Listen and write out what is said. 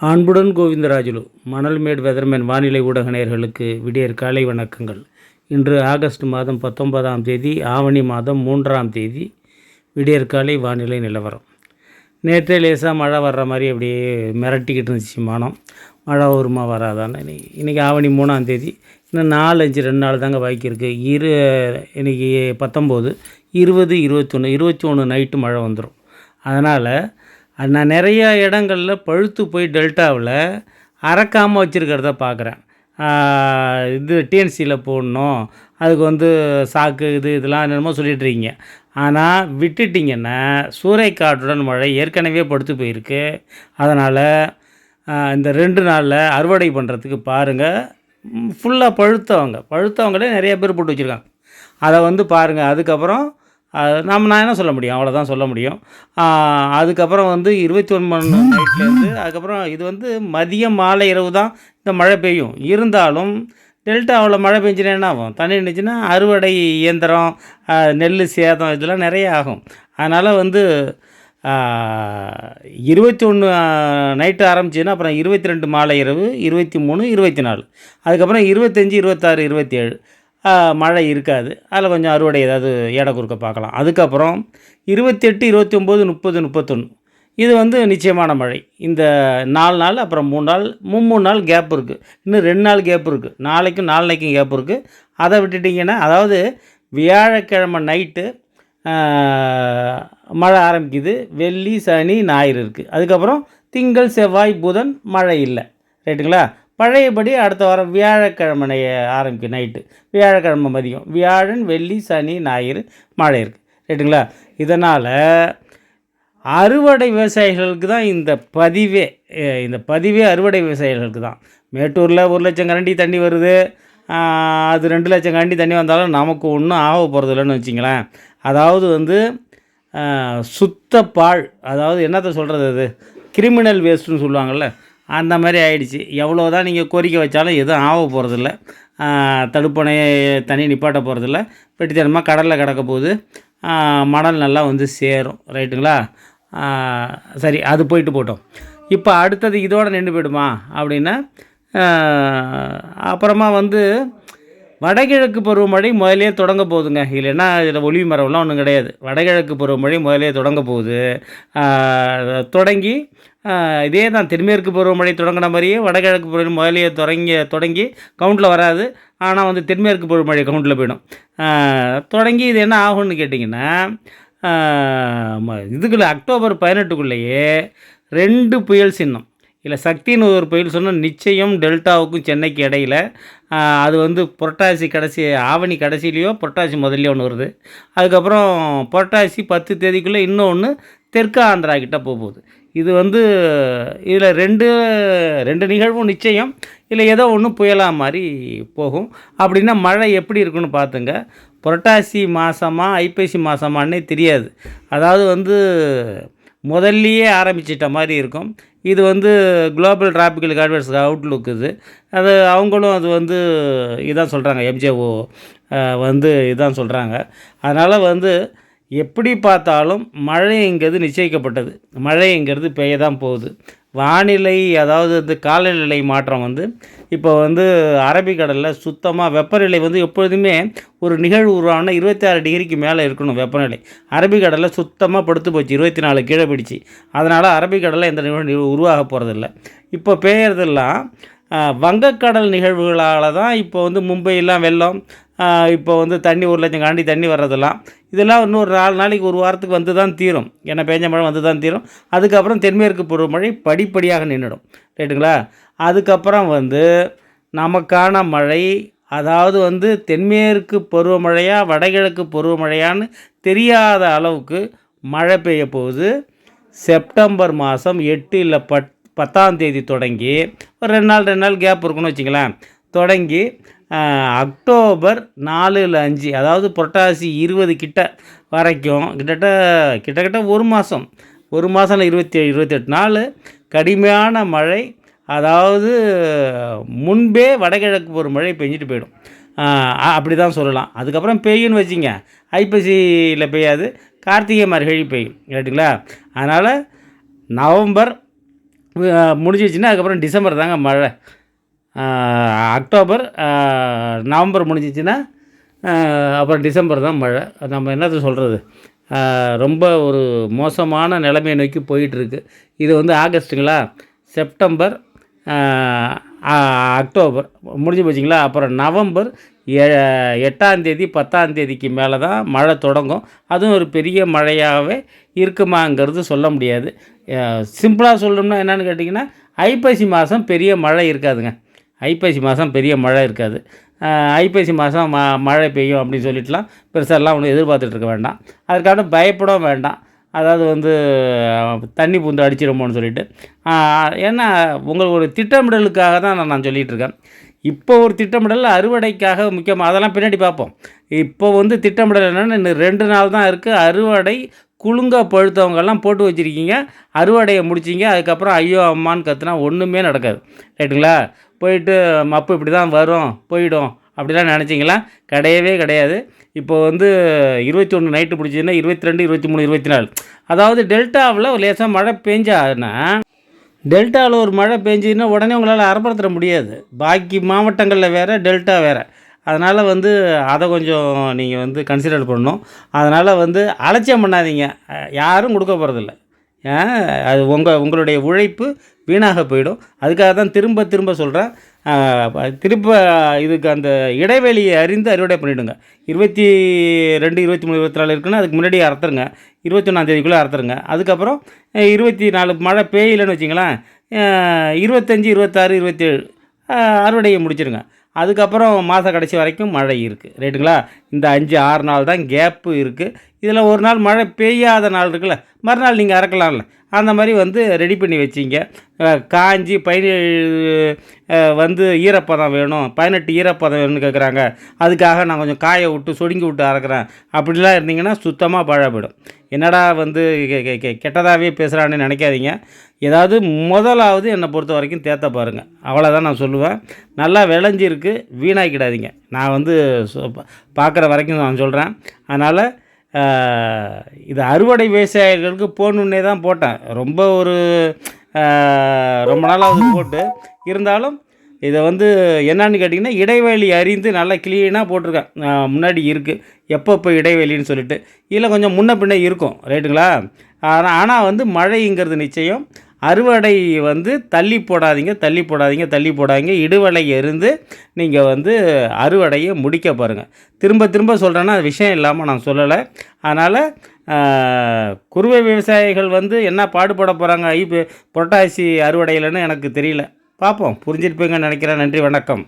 அன்புடன் கோவிந்தராஜுலு மணல்மேடு வெதர்மேன் வானிலை ஊடக நேயர்களுக்கு விடியற் காலை வணக்கங்கள். இன்று ஆகஸ்ட் மாதம் பத்தொன்பதாம் தேதி ஆவணி மாதம் மூன்றாம் தேதி விடியற் காலை வானிலை நிலவரம். நேற்றே லேசாக மழை வர்ற மாதிரி அப்படியே மிரட்டிக்கிட்டு இருந்துச்சு மானம். மழை வருமா வராதான்னு. இன்றைக்கி இன்றைக்கி ஆவணி மூணாம் தேதி இன்னும் நாலு அஞ்சு ரெண்டு நாள் தாங்க பாக்கி இருக்குது இரு இன்றைக்கி பத்தொம்போது இருபது இருபத்தொன்று இருபத்தி ஒன்று நைட்டு மழை வந்துடும் அதனால் நான் நிறையா இடங்களில் பழுத்து போய் டெல்டாவில் அறக்காமல் வச்சுருக்கிறத பார்க்குறேன் இது டிஎன்சியில் போடணும். அதுக்கு வந்து சாக்கு இது இதெல்லாம் என்னமோ சொல்லிட்டுருக்கீங்க ஆனால் விட்டுட்டிங்கன்னா சூறைக்காற்றுடன் மழை ஏற்கனவே படுத்து போயிருக்கு. அதனால் இந்த ரெண்டு நாளில் அறுவடை பண்ணுறதுக்கு பாருங்கள் ஃபுல்லாக பழுத்தவங்க. பழுத்தவங்களே நிறைய பேர் போட்டு வச்சுருக்காங்க. அதை வந்து பாருங்கள் அதுக்கப்புறம் நம்ம நான் என்ன சொல்ல முடியும்? அவ்வளோதான் சொல்ல முடியும். அதுக்கப்புறம் வந்து இருபத்தி ஒன்பது நைட்லேருந்து அதுக்கப்புறம் இது வந்து மதியம் மாலை இரவு தான் இந்த மழை பெய்யும். இருந்தாலும் டெல்டாவில் மழை பெஞ்சுனா என்ன ஆகும்? தண்ணி நின்றுச்சுன்னா அறுவடை இயந்திரம் நெல் சேதம் இதெல்லாம் நிறைய ஆகும். அதனால் வந்து இருபத்தி ஒன்று நைட்டு ஆரம்பிச்சுன்னா அப்புறம் இருபத்தி ரெண்டு மாலை இரவு இருபத்தி மூணு இருபத்தி நாலு. அதுக்கப்புறம் இருபத்தஞ்சி இருபத்தாறு இருபத்தேழு. மழை இருக்காது. அதில் கொஞ்சம் அறுவடை ஏதாவது ஏட குறுக்க பார்க்கலாம். அதுக்கப்புறம் இருபத்தெட்டு இருபத்தி ஒம்பது முப்பது முப்பத்தொன்று இது வந்து நிச்சயமான மழை. இந்த நாலு நாள் அப்புறம் மூணு நாள் மூணு நாள் கேப் இருக்குது இன்னும் ரெண்டு நாள் கேப் இருக்குது நாளைக்கும் நாளைக்கும் கேப் இருக்குது அதை விட்டுட்டிங்கன்னா அதாவது வியாழக்கிழமை நைட்டு மழை ஆரம்பிக்குது. வெள்ளி சனி ஞாயிறு இருக்குது அதுக்கப்புறம் திங்கள் செவ்வாய் புதன் மழை இல்லை. ரைட்டுங்களா பழையபடி அடுத்த வாரம் வியாழக்கிழமை ஆரம்பிக்கும் நைட்டு. வியாழக்கிழமை மதியம். வியாழன் வெள்ளி சனி ஞாயிறு மழை இருக்குது ரைட்டுங்களா இதனால் அறுவடை விவசாயிகளுக்கு தான் இந்த பதிவே இந்த பதிவே அறுவடை விவசாயிகளுக்கு தான். மேட்டூரில் ஒரு லட்சம் கரண்டி தண்ணி வருது. அது ரெண்டு லட்சம் கரண்டி தண்ணி வந்தாலும் நமக்கு ஒன்றும் ஆக போகிறது இல்லைன்னு வச்சிங்களேன். அதாவது வந்து சுத்த பால் அதாவது என்னத்தை சொல்கிறது அது? கிரிமினல் வேஸ்ட்டுன்னு சொல்லுவாங்கள்ல அந்த மாதிரி ஆயிடுச்சு. எவ்வளோ தான் நீங்கள் கோரிக்கை வச்சாலும் எதுவும் ஆக போகிறதில்ல தடுப்பணையை தண்ணி நிப்பாட்ட போகிறதில்ல பெட்டித்தனமாக கடலில் கிடக்க போது மணல் நல்லா வந்து சேரும். ரைட்டுங்களா? சரி அது போயிட்டு போட்டோம். இப்போ அடுத்தது இதோடு நின்று போயிடுமா அப்படின்னா அப்புறமா வந்து வடகிழக்கு பருவமழை முதலே தொடங்க போகுதுங்க. இல்லைன்னா இதில் ஒளிவு மரம்லாம் ஒன்றும் கிடையாது. வடகிழக்கு பருவமழை முதலே தொடங்க போகுது. தொடங்கி இதே தான் தென்மேற்கு பருவமழை தொடங்கின மாதிரியே வடகிழக்கு பருவ முதலே தொடங்கி தொடங்கி கவுண்டில் வராது. ஆனால் வந்து தென்மேற்கு பருவமழை கவுண்டில் போயிடும். தொடங்கி இது என்ன ஆகும்னு கேட்டிங்கன்னா இதுக்குள்ளே அக்டோபர் பதினெட்டுக்குள்ளேயே ரெண்டு புயல் சின்னம். இல்லை சக்தின்னு ஒரு புயல் சொன்னால் நிச்சயம் டெல்டாவுக்கும் சென்னைக்கு இடையில். அது வந்து புரட்டாசி கடைசி ஆவணி கடைசிலேயோ புரட்டாசி முதல்லையோ ஒன்று வருது. அதுக்கப்புறம் புரட்டாசி பத்து தேதிக்குள்ளே இன்னொன்று தெற்கு ஆந்திரா கிட்டே போகுது. இது வந்து இதில் ரெண்டு ரெண்டு நிகழ்வும் நிச்சயம். இல்லை ஏதோ ஒன்று புயலாக மாதிரி போகும். அப்படின்னா மழை எப்படி இருக்குன்னு பார்த்துங்க. புரட்டாசி மாதமா ஐப்பசி மாதமானே தெரியாது. அதாவது வந்து முதல்லையே ஆரம்பிச்சிட்ட மாதிரி இருக்கும். இது வந்து குளோபல் டிராபிக்கல் அட்வைஸ் அவுட்லுக் இது. அது அவங்களும் அது வந்து இதான் சொல்கிறாங்க எம்ஜேஓ வந்து இதான் சொல்கிறாங்க அதனால் வந்து எப்படி பார்த்தாலும் மழைங்கிறது நிச்சயிக்கப்பட்டது. மழைங்கிறது பெய்ய தான் போகுது. வானிலை அதாவது இந்த காலநிலை மாற்றம் வந்து இப்போ வந்து அரபிக்கடலில் சுத்தமாக வெப்பநிலை வந்து எப்பொழுதுமே ஒரு நிகழ்வு உருவான இருபத்தி ஆறு டிகிரிக்கு மேலே இருக்கணும் வெப்பநிலை. அரபிக்கடலில் சுத்தமாக படுத்து போச்சு இருபத்தி நாலு கீழே பிடிச்சி அதனால் அரபிக்கடலில் எந்த நிகழ்வு உருவாக போகிறதில்ல இப்போ பெய்யறதெல்லாம் வங்கக்கடல் நிகழ்வுகளால் தான் இப்போ வந்து மும்பையெல்லாம் வெள்ளம் இப்போ வந்து தண்ணி ஒரு லட்சம் காண்டி தண்ணி வர்றதெல்லாம் இதெல்லாம் இன்னொரு நாலு நாளைக்கு ஒரு வாரத்துக்கு வந்து தான் தீரும். ஏன்னா பேஞ்ச மழை வந்து தான் தீரும். அதுக்கப்புறம் தென்மேற்கு பருவமழை படிப்படியாக நின்றுடும். ரைட்டுங்களா அதுக்கப்புறம் வந்து நமக்கான மழை அதாவது வந்து தென்மேற்கு பருவமழையா வடகிழக்கு பருவமழையான்னு தெரியாத அளவுக்கு மழை பெய்ய போகுது. செப்டம்பர் மாதம் எட்டு இல்லை பத் பத்தாம் தேதி தொடங்கி ஒரு ரெண்டு நாள் ரெண்டு நாள் கேப் இருக்குன்னு வச்சிங்களேன் தொடங்கி அக்டோபர் நாலு இல்லை அஞ்சு அதாவது புரட்டாசி இருபது கிட்ட வரைக்கும் கிட்டத்தட்ட கிட்டத்தட்ட ஒரு மாதம் ஒரு மாதம் இருபத்தி ஏழு இருபத்தெட்டு நாள் கடுமையான மழை அதாவது முன்பே வடகிழக்கு ஒரு மழை பெஞ்சிட்டு போயிடும். அப்படி தான் சொல்லலாம். அதுக்கப்புறம் பெய்யுன்னு வச்சிங்க ஐப்பசியில் பெய்யாது கார்த்திகை மார்கழி பெய்யும் கேட்டுங்களா? அதனால் நவம்பர் அஹ் அதுக்கப்புறம் டிசம்பர் தாங்க மழை. அக்டோபர் நவம்பர் முடிஞ்சிச்சுன்னா அப்புறம் டிசம்பர் தான் மழை. நம்ம என்னது சொல்கிறது ரொம்ப ஒரு மோசமான நிலைமையை நோக்கி போயிட்டுருக்கு. இது வந்து ஆகஸ்ட்டுங்களா? September October. முடிஞ்சு போச்சுங்களா? அப்புறம் நவம்பர் எ எட்டாந்தேதி பத்தாந்தேதிக்கு மேலே தான் மழை தொடங்கும். அதுவும் ஒரு பெரிய மழையாகவே இருக்குமாங்கிறது சொல்ல முடியாது. சிம்பிளாக சொல்லணும்னா என்னென்னு கேட்டிங்கன்னா ஐப்பசி மாதம் பெரிய மழை இருக்காதுங்க. ஐப்பசி மாதம் பெரிய மழை இருக்காது. ஐப்பசி மாதம் ம மழை பெய்யும் அப்படின்னு சொல்லிட்டுலாம் பெருசாலாம் ஒன்றும் எதிர்பார்த்துட்டு இருக்க வேண்டாம். அதுக்காக பயப்படவும் வேண்டாம். அதாவது வந்து தண்ணி பூந்து அடிச்சிடுமோன்னு சொல்லிட்டு. ஏன்னா உங்களுக்கு ஒரு திட்டமிடலுக்காக தான் நான் நான் சொல்லிகிட்டு இருக்கேன் இப்போ ஒரு திட்டமிடல் அறுவடைக்காக முக்கியமாக அதெல்லாம் பின்னாடி பார்ப்போம். இப்போ வந்து திட்டமிடல் என்னென்னா இன்னும் ரெண்டு நாள் தான் இருக்குது அறுவடை குலுங்க பழுத்தவங்கெல்லாம் போட்டு வச்சுருக்கீங்க. அறுவடையை முடிச்சிங்க. அதுக்கப்புறம் ஐயோ அம்மான்னு கற்றுனா ஒன்றுமே நடக்காது. ரைட்டுங்களா? போயிட்டு மப்பு இப்படி தான் வரும் போயிடும் அப்படிலாம் நினச்சிங்களா? கிடையவே கிடையாது. இப்போ வந்து இருபத்தி ஒன்று நைட்டு பிடிச்சதுன்னா இருபத்தி ரெண்டு இருபத்தி மூணு இருபத்தி நாலு அதாவது டெல்டாவில் ஒரு லேசாக மழை பெஞ்சான்னா டெல்டாவில் ஒரு மழை பெஞ்சதுன்னா உடனே உங்களால் அறப்படுத்த முடியாது. பாக்கி மாவட்டங்களில் வேறு டெல்டா வேறு. அதனால் வந்து அதை கொஞ்சம் நீங்கள் வந்து கன்சிடர் பண்ணணும். அதனால் வந்து அலட்சியம் பண்ணாதீங்க. யாரும் கொடுக்க போகிறதில்ல அது உங்கள் உங்களுடைய உழைப்பு வீணாக போயிடும். அதுக்காக தான் திரும்ப திரும்ப சொல்கிறேன் திரும்ப இதுக்கு அந்த இடைவெளியை அறிந்து அறுவடை பண்ணிவிடுங்க இருபத்தி ரெண்டு இருபத்தி மூணு இருபத்தி நாலு இருக்குன்னா அதுக்கு முன்னாடி அறுத்துருங்க. இருபத்தொன்னாந்தேதிக்குள்ளே அறுத்துருங்க. அதுக்கப்புறம் இருபத்தி நாலு மழை பெய்யலன்னு வச்சிங்களேன் இருபத்தஞ்சி இருபத்தாறு இருபத்தேழு அறுவடையை முடிச்சிருங்க. அதுக்கப்புறம் மாத கடைசி வரைக்கும் மழை இருக்குது ரைட்டுங்களா? இந்த அஞ்சு ஆறு நாள் தான் கேப்பு இருக்குது இதில் ஒரு நாள் மழை பெய்யாத நாள் இருக்குல்ல. மறுநாள் நீங்கள் அறக்கலாம்ல. அந்த மாதிரி வந்து ரெடி பண்ணி வச்சிங்க. காஞ்சி பதினேழு வந்து ஈரப்பதம் வேணும். பதினெட்டு ஈரப்பதம் வேணும்னு கேட்குறாங்க அதுக்காக நான் கொஞ்சம் காய விட்டு சொடுங்கி விட்டு அறக்கிறேன் அப்படிலாம் இருந்தீங்கன்னா சுத்தமாக பழ போயிடும் என்னடா வந்து கெ- கெட்டதாகவே பேசுகிறான்னு நினைக்காதீங்க. ஏதாவது முதலாவது என்னை பொறுத்த வரைக்கும் தேத்த பாருங்கள் அவ்வளோதான் நான் சொல்லுவேன். நல்லா விளைஞ்சிருக்கு வீணாக்கிடாதீங்க. நான் வந்து பார்க்குற வரைக்கும் நான் சொல்கிறேன் அதனால் இது அறுவடை விவசாயிகளுக்கு போகணுன்னே தான் போட்டேன். ரொம்ப ஒரு ரொம்ப ரொம்ப நாளாவது போட்டு. இருந்தாலும் இதை வந்து என்னன்னு கேட்டிங்கன்னா இடைவெளி அறிந்து நல்லா க்ளீனாக போட்டிருக்கேன். முன்னாடி இருக்குது எப்பப்போ இடைவெளின்னு சொல்லிட்டு. இதில் கொஞ்சம் முன்ன பின்ன இருக்கும். ரைட்டுங்களா? ஆனால் ஆனால் வந்து மழைங்கிறது நிச்சயம். அறுவடை வந்து தள்ளி போடாதீங்க தள்ளி போடாதீங்க தள்ளி போடாதீங்க. இடுவலை எருந்து நீங்கள் வந்து அறுவடையை முடிக்க பாருங்கள் திரும்ப திரும்ப சொல்கிறேன்னா அது விஷயம் இல்லாமல் நான் சொல்லலை. அதனால் குறுவை விவசாயிகள் வந்து என்ன பாடுபட போகிறாங்க ஐ புரட்டாசி அறுவடையிலன்னு எனக்கு தெரியல. பார்ப்போம் புரிஞ்சிருப்பீங்கன்னு நினைக்கிறேன். நன்றி வணக்கம்.